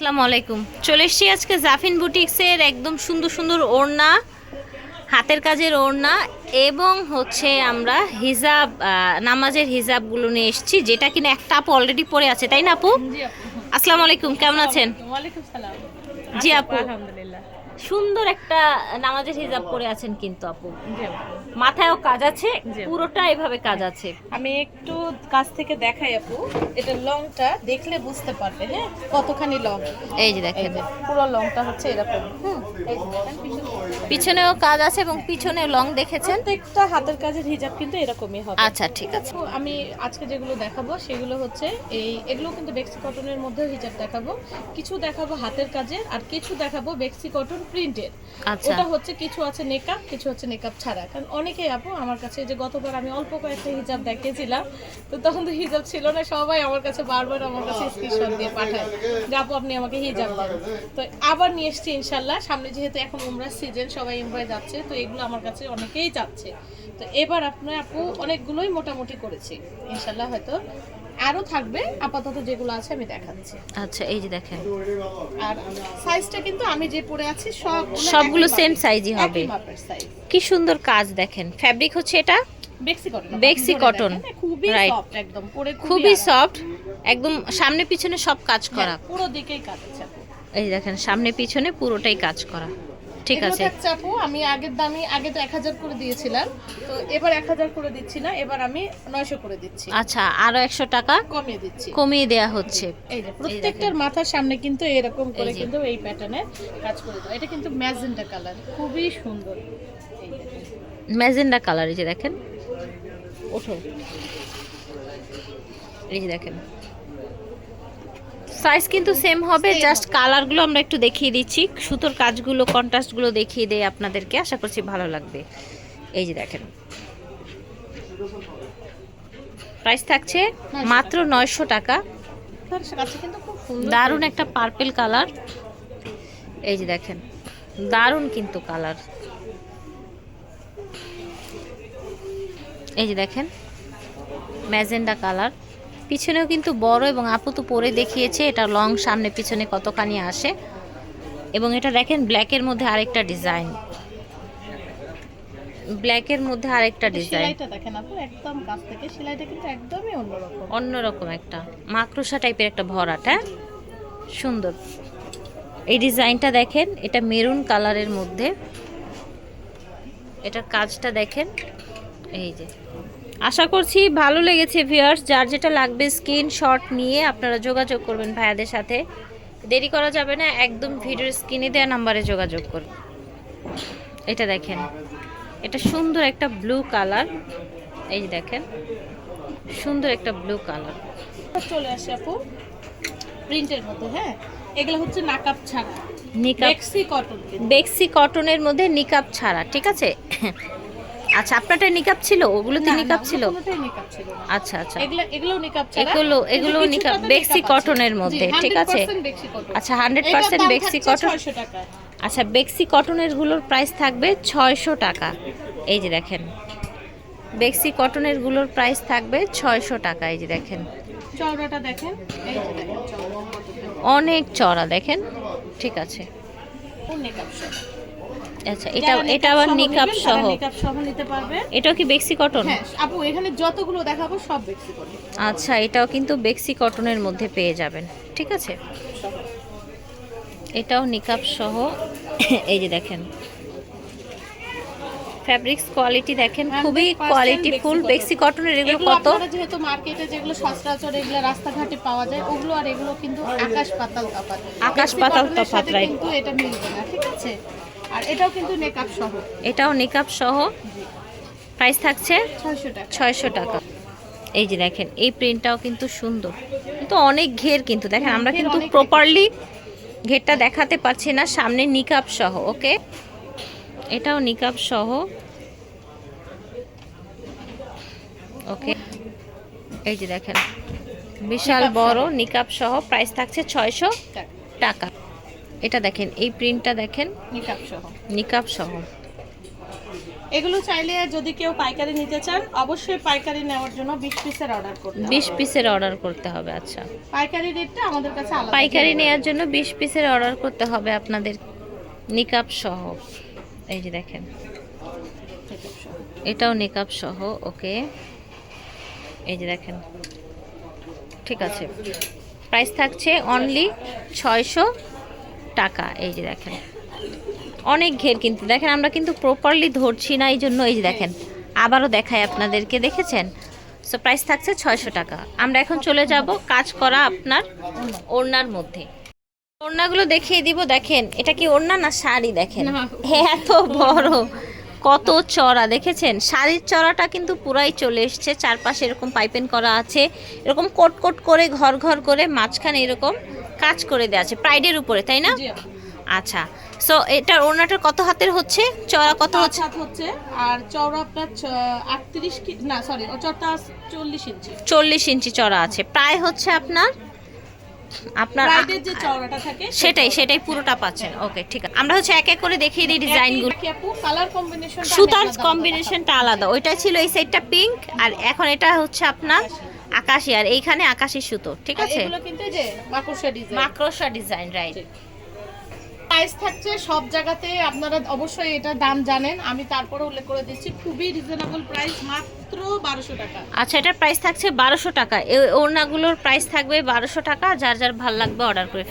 আসসালামু আলাইকুম। চলে এসছি আজকে জাফিন বুটিক্সের একদম সুন্দর সুন্দর ওড়না হাতের কাজের ওড়না এবং হচ্ছে আমরা হিজাব নামাজের হিজাবগুলো নিয়ে এসেছি যেটা কিনা একটা আপু অলরেডি পরে আছে তাই না আপু? আসসালামু আলাইকুম কেমন আছেন? জি আছি আপু। সুন্দর একটা নামাজের হিজাব করে আছেন কিন্তু আপু। মাথায়ও কাজ আছে পুরোটা এভাবে কাজ আছে। আমি একটু কাছ থেকে দেখাই আপু এটা লংটা দেখলে বুঝতে পারবে হ্যাঁ? কতখানি লং? এই যে দেখেন। পুরো লংটা হচ্ছে এরকম হুম? পিছনেও কাজ আছে এবং পিছনে লং দেখেছেন? প্রত্যেকটা হাতের কাজের হিজাব কিন্তু এরকমই হবে। আচ্ছা ঠিক আছে। আমি আজকে যেগুলো দেখাবো সেগুলো হচ্ছে এই এগুলো কিন্তু বেক্সি কটনের মধ্যে হিজাব দেখাবো। কিছু দেখাবো হাতের কাজের আর কিছু দেখাবো বেক্সি কটন প্রিন্টের। আচ্ছা। ওটা হচ্ছে কিছু আছে নেকআপ কিছু হচ্ছে নেকআপ ছাড়া। কারণ অনেকেই আপু আমার কাছে যে গতবার আমি অল্প কয়েকটা হিজাব দেখিয়েছিলাম তো তখন তো হিজাব ছিল না সবাই আমার কাছে বারবার আমার কাছে স্ক্রিনশট দিয়ে পাঠায় যে আপু আপনি আমাকে হিজাব দেন। তো আবার নিয়ে এসছি ইনশাল্লাহ সামনে যেহেতু এখন উমরা সিজন সবাই উমরায় যাচ্ছে তো এগুলো আমার কাছে অনেকেই যাচ্ছে। তো এবার আপনার আপু অনেকগুলোই মোটামুটি করেছি। ইনশাল্লাহ হয়তো আরও থাকবে আপাতত যেগুলো আছে আমি দেখাচ্ছি। আচ্ছা এই যে দেখেন। আর সাইজটা কিন্তু আমি যে পরে আছি সব সবগুলো same সাইজই হবে। কি সুন্দর কাজ দেখেন। ফ্যাব্রিক হচ্ছে এটা? বেক্সি কটন খুবই সফট একদম পরে খুবই সফট একদম সামনে পিছনে সব কাজ করা। হ্যাঁ, পুরো দিকেই কাজ আছে। এই দেখেন সামনে পিছনে পুরোটাই কাজ করা। ঠিক আছে। চাপু আমি আগের দামি আগে তো এক হাজার করে দিয়েছিলাম। তো এবার এক হাজার করে দিচ্ছি না এবার আমি নয়শো করে দিচ্ছি। আচ্ছা আরও একশো টাকা কমিয়ে দিচ্ছি। কমিয়ে দেয়া হচ্ছে। এই যে প্রত্যেকটার মাথার সামনে কিন্তু এরকম করে কিন্তু এই প্যাটার্নের কাজ করে দেওয়া। এটা কিন্তু ম্যাজেন্টা কালার খুবই সুন্দর। ম্যাজেন্ডা কালার এই যে দেখেন। ওঠো। এই যে দেখেন। সাইজ কিন্তু সেম হবে জাস্ট। কালারগুলো আমরা একটু দেখিয়ে দিচ্ছি। সুতোর কাজগুলো কন্ট্রাস্টগুলো দেখিয়ে দেয় আপনাদেরকে। আশা করছি ভালো লাগবে। এই যে দেখেন। প্রাইস থাকছে মাত্র নয়শো টাকা। দারুণ একটা পার্পেল কালার এই যে দেখেন। দারুণ কিন্তু কালার এই যে দেখেন। ম্যাজেন্ডা কালার পিছনেও কিন্তু বড় এবং আপু তো পরে দেখিয়েছে এটা লং সামনে পিছনে কতখানি আসে। এবং এটা দেখেন ব্ল্যাকের মধ্যে আরেকটা ডিজাইন ব্ল্যাকের মধ্যে আরেকটা ডিজাইন সেলাইটা দেখেন আপু একদম কাছ থেকে সেলাইটা কিন্তু একদমই অন্যরকম। অন্যরকম একটা। মাকড়সা টাইপের একটা ভরাট হ্যাঁ? সুন্দর। এই ডিজাইনটা দেখেন এটা মেরুন কালারের মধ্যে। এটার কাজটা দেখেন এই যে। আশা করছি ভালো লেগেছে ভিউয়ার্স যার যেটা লাগবে স্ক্রিন স্ক্রিনশট নিয়ে আপনারা যোগাযোগ করবেন ভাইয়াদের সাথে। দেরি করা যাবে না একদম ভিডিওর স্ক্রিনে দেওয়া নাম্বারে যোগাযোগ করবেন এটা দেখেন এটা সুন্দর একটা ব্লু কালার এই দেখেন সুন্দর একটা ব্লু কালার চলে আসে আপু প্রিন্টের মধ্যে হ্যাঁ? এগুলো হচ্ছে নাকাপ ছাড়া। নিকাপ বেক্সি কটন বেক্সি কটনের মধ্যে নিকাপ ছাড়া ঠিক আছে? আচ্ছা আপনারটা নিকাপ ছিল? ওগুলোতে নিকাপ ছিল? নিকাপ ছিল। আচ্ছা আচ্ছা। এগুলো এগুলো নিকাপ এগুলো এগুলো নিকাপ বেক্সি। কটনের মধ্যে ঠিক আছে? 100% বেক্সি কটন। আচ্ছা হান্ড্রেড পার্সেন্ট বেক্সি কটন 600 টাকা। আচ্ছা বেক্সি কটনেরগুলোর প্রাইস থাকবে ছয়শো টাকা। এই যে দেখেন। বেক্সি কটনেরগুলোর প্রাইস থাকবে ছয়শো টাকা এই যে দেখেন। চওড়াটা দেখেন। এই যে দেখেন চওড়া। অনেক চড়া দেখেন? ঠিক আছে। আচ্ছা এটা এটা আবার নিকাপ সহ? নিকাপ সহ নিতে পারবে। এটাও কি বেক্সি কটন হ্যাঁ আপু এখানে যতগুলো দেখাবো সব বেক্সি কটন আচ্ছা এটাও কিন্তু বেক্সি কটনের মধ্যে পেয়ে যাবেন ঠিক আছে? এটাও নিকাপ সহ এই যে দেখেন। ফ্যাব্রিক্স কোয়ালিটি দেখেন খুবই কোয়ালিটি ফুল বেক্সি কটনের এগুলো কত? যেহেতু মার্কেটে যেগুলো সচরাচর এগুলো রাস্তাঘাটে পাওয়া যায় ওগুলো আর এগুলো কিন্তু আকাশ পাতাল তফাৎ। আকাশ পাতাল তফাৎ, কিন্তু এটা মিলবে না ঠিক আছে? আর এটাও কিন্তু মেকআপ সহ। এটাও নিকাপ সহ। প্রাইস থাকছে ছয়শো টাকা। এই যে দেখেন এই প্রিন্টটাও কিন্তু সুন্দর। কিন্তু অনেক ঘের কিন্তু। দেখেন আমরা কিন্তু প্রপারলি ঘেরটা দেখাতে পারছি না। সামনে নিকাপ সহ ওকে এটাও নিকাপ সহ। ওকে এই যে দেখেন বিশাল বড় নিকাপ সহ। প্রাইস থাকছে ছয়শো টাকা। এটা দেখেন এই প্রিন্টটা দেখেন মেকআপ সহ নিকাপ সহ এগুলো চাইলে যদি কেউ পাইকারি নিতে চান অবশ্যই পাইকারি নেওয়ার জন্য বিশ পিসের অর্ডার করতে বিশ হবে। পিসের অর্ডার করতে হবে আচ্ছা। পাইকারি রেটটা আমাদের কাছে আলাদা। পাইকারি নেওয়ার জন্য বিশ পিসের অর্ডার করতে হবে আপনাদের নিকাপ সহ এই যে দেখেন। এটাও নিকাপ সহ ওকে। এই যে দেখেন। ঠিক আছে। প্রাইস থাকছে অনলি ছয়শো টাকা এই যে দেখেন। অনেক ঘের কিন্তু দেখেন আমরা কিন্তু প্রপারলি ধরছি না এই জন্য এই যে দেখেন। আবারও দেখায় আপনাদেরকে দেখেছেন? সো প্রাইস থাকছে ছয়শো টাকা। আমরা এখন চলে যাব কাজ করা আপনার ওড়নার মধ্যে। ওড়নাগুলো দেখিয়ে দিব দেখেন এটা কি ওড়না না শাড়ি দেখেন। এত বড় কত চড়া দেখেছেন? শাড়ির চড়াটা কিন্তু পুরাই চলে এসছে চারপাশে এরকম পাইপেন করা আছে। এরকম কোট কোট করে ঘর ঘর করে মাঝখানে এরকম কাজ করে দেওয়া আছে প্রাইডের উপরে তাই না? আচ্ছা। সো এটার ওড়নাটার কত হাতের হচ্ছে? চড়া কত হচ্ছে? হাত হচ্ছে আর চওড়া আপনার আটত্রিশ না সরি চড়টা চল্লিশ ইঞ্চি। চল্লিশ ইঞ্চি চড়া আছে। প্রায় হচ্ছে আপনার আপনার যে চওড়াটা থাকে সেটাই সেটাই পুরোটা পাচ্ছেন। ওকে ঠিক আছে। আমরা হচ্ছে এক এক করে দেখিয়ে দিই ডিজাইনগুলো। কালার কম্বিনেশন সুতার কম্বিনেশনটা আলাদা ওইটা ছিল এই সাইডটা পিঙ্ক আর এখন এটা হচ্ছে আপনার আকাশি আর এইখানে আকাশি সুতো ঠিক আছে? এগুলো কিন্তু যে মাকড়সা ডিজাইন মাক্রোসা ডিজাইন রাইট প্রাইস থাকছে সব জায়গাতে আপনারা অবশ্যই এটা দাম জানেন। আমি তারপরে উল্লেখ করে দিচ্ছি খুবই রিজনেবল প্রাইস মাত্র বারোশো টাকা। আচ্ছা এটার প্রাইস থাকছে বারোশো টাকা। এই ওড়নাগুলোর প্রাইস থাকবে বারোশো টাকা যার যার ভালো লাগবে অর্ডার করে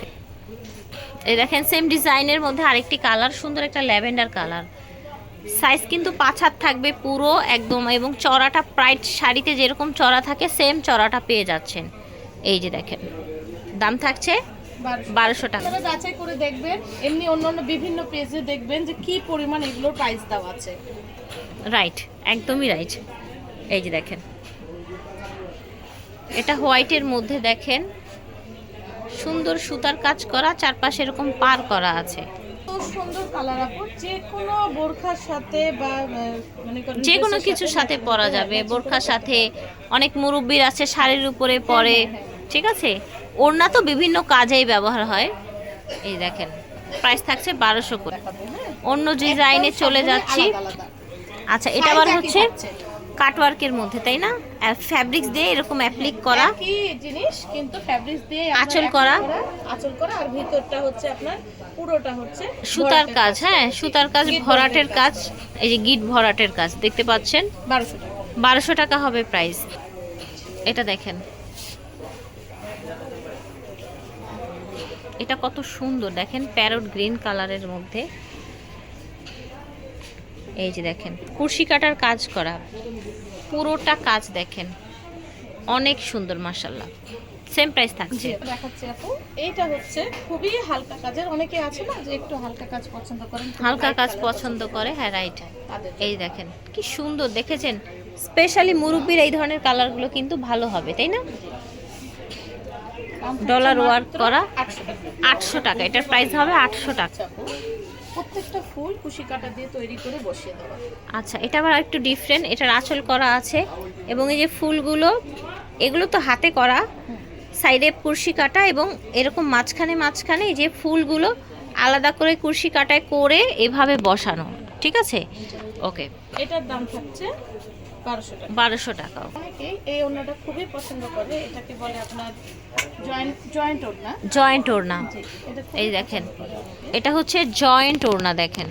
এই দেখেন সেম ডিজাইনের মধ্যে আরেকটি কালার সুন্দর একটা ল্যাভেন্ডার কালার সাইজ কিন্তু পাঁচ হাত থাকবে পুরো একদম এবং চড়াটা প্রাইড শাড়িতে যেরকম চড়া থাকে সেম চড়াটা পেয়ে যাচ্ছেন। এই যে দেখেন দাম থাকছে বারোশো। টাকা। যাচাই করে দেখবেন এমনি অন্যান্য বিভিন্ন পেজে দেখবেন যে কি পরিমাণ এগুলোর প্রাইস দেওয়া আছে। রাইট একদমই রাইট এই যে দেখেন এটা হোয়াইটের মধ্যে দেখেন সুন্দর সুতার কাজ করা চারপাশে এরকম পার করা আছে। সুন্দর কালার আপু। যে কোনো বোরখার সাথে বা যে কোনো কিছুর সাথে পরা হ্যাঁ, যাবে। বোরখার সাথে অনেক মুরব্বির আছে শাড়ির উপরে পরে। হ্যাঁ, হ্যাঁ। ঠিক আছে? ওড়না তো বিভিন্ন কাজেই ব্যবহার হয়। এই দেখেন প্রাইস থাকছে বারোশো করে। হ্যাঁ? অন্য ডিজাইনে চলে যাচ্ছি। আচ্ছা এটা আবার হচ্ছে। কাটওয়ার্কের মধ্যে তাই না? ফ্যাব্রিক্স দিয়ে এরকম অ্যাপ্লিক করা। একই জিনিস কিন্তু ফ্যাব্রিক্স দিয়ে আঁচল করা। আঁচল করা আর ভিতরটা হচ্ছে আপনার পুরোটা হচ্ছে সুতার কাজ। হ্যাঁ সুতার কাজ ভরাটের কাজ। এই যে গিট ভরাটের কাজ দেখতে পাচ্ছেন? বারোশো টাকা। বারোশো টাকা হবে প্রাইস এটা দেখেন। এটা কত সুন্দর দেখেন প্যারট গ্রিন কালারের মধ্যে। এই যে দেখেন কুর্শি কাটার কাজ করা পুরোটা কাজ দেখেন অনেক সুন্দর মাসাল্লাহ সেম প্রাইস থাকছে। দেখাচ্ছি আপু। এইটা হচ্ছে খুবই হালকা কাজের অনেকে আছে না যে একটু হালকা কাজ পছন্দ করেন হালকা কাজ পছন্দ করে হ্যাঁ রাইট এই দেখেন কি সুন্দর দেখেছেন? স্পেশালি মুরব্বির এই ধরনের কালারগুলো কিন্তু ভালো হবে তাই না? ডলার ওয়ার্ক করা আটশো টাকা। এটার প্রাইস হবে আটশো টাকা। আচ্ছা প্রত্যেকটা ফুল কুশি কাটা দিয়ে তৈরি করে বসিয়ে দেওয়া। আচ্ছা এটা আবার একটু ডিফারেন্ট এটার আঁচল করা আছে। এবং এই যে ফুলগুলো এগুলো তো হাতে করা। সাইডে কুর্শি কাটা এবং এরকম মাঝখানে মাঝখানে এই যে ফুলগুলো আলাদা করে কুর্শি কাটায় করে এভাবে বসানো। ঠিক আছে? ওকে এটার দাম থাকছে বারোশো টাকা। অনেকেই এই ওড়নাটা খুবই পছন্দ করে এটাকে বলে আপনার জয়েন্ট জয়েন্ট ওড়না। জয়েন্ট এই দেখেন এটা হচ্ছে জয়েন্ট ওড়না দেখেন।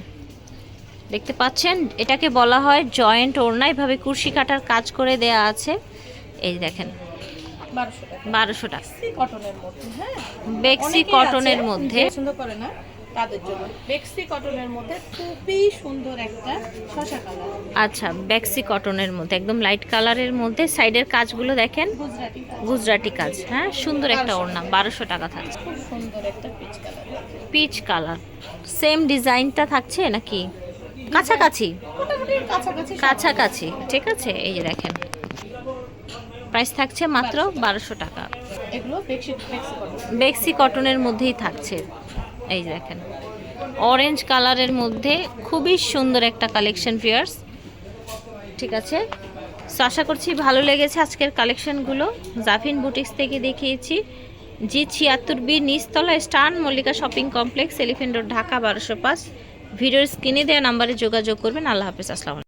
দেখতে পাচ্ছেন? এটাকে বলা হয় জয়েন্ট ওড়না। এভাবে কুর্শি কাটার কাজ করে দেয়া আছে। এই দেখেন বারোশো টাকা। বেক্সি কটনের মধ্যে হ্যাঁ। মধ্যে। পছন্দ করে না। তাদের জন্য। বেক্সি কটনের মধ্যে খুবই সুন্দর একটা শশা কালার। আচ্ছা বেক্সি কটনের মধ্যে একদম লাইট কালারের মধ্যে সাইডের কাজগুলো দেখেন। গুজরাটি কাজ। গুজরাটি কাজ হ্যাঁ সুন্দর একটা ওড়না বারোশো টাকা থাকছে। খুব সুন্দর একটা peach colour peach colour same ডিজাইনটা থাকছে নাকি? কাছাকাছি? কাছাকাছি ঠিক আছে এই যে দেখেন। প্রাইস থাকছে মাত্র বারোশো টাকা। এগুলো বেক্সি কটনের মধ্যেই থাকছে। এই দেখেন। অরেঞ্জ কালারের মধ্যে খুবই সুন্দর একটা কালেকশন ফিয়ার্স ঠিক আছে? সো আশা করছি ভালো লেগেছে আজকের কালেকশনগুলো জাফিন বুটিক্স থেকে দেখিয়েছি। জি ছিয়াত্তর বি নিচতলা স্টান Mallika shopping complex elephant road Dhaka বারোশো পাঁচ। ভিডিওর স্ক্রিনে দেওয়া নাম্বারে যোগাযোগ করবেন। আল্লাহ হাফেজ, আসসালাম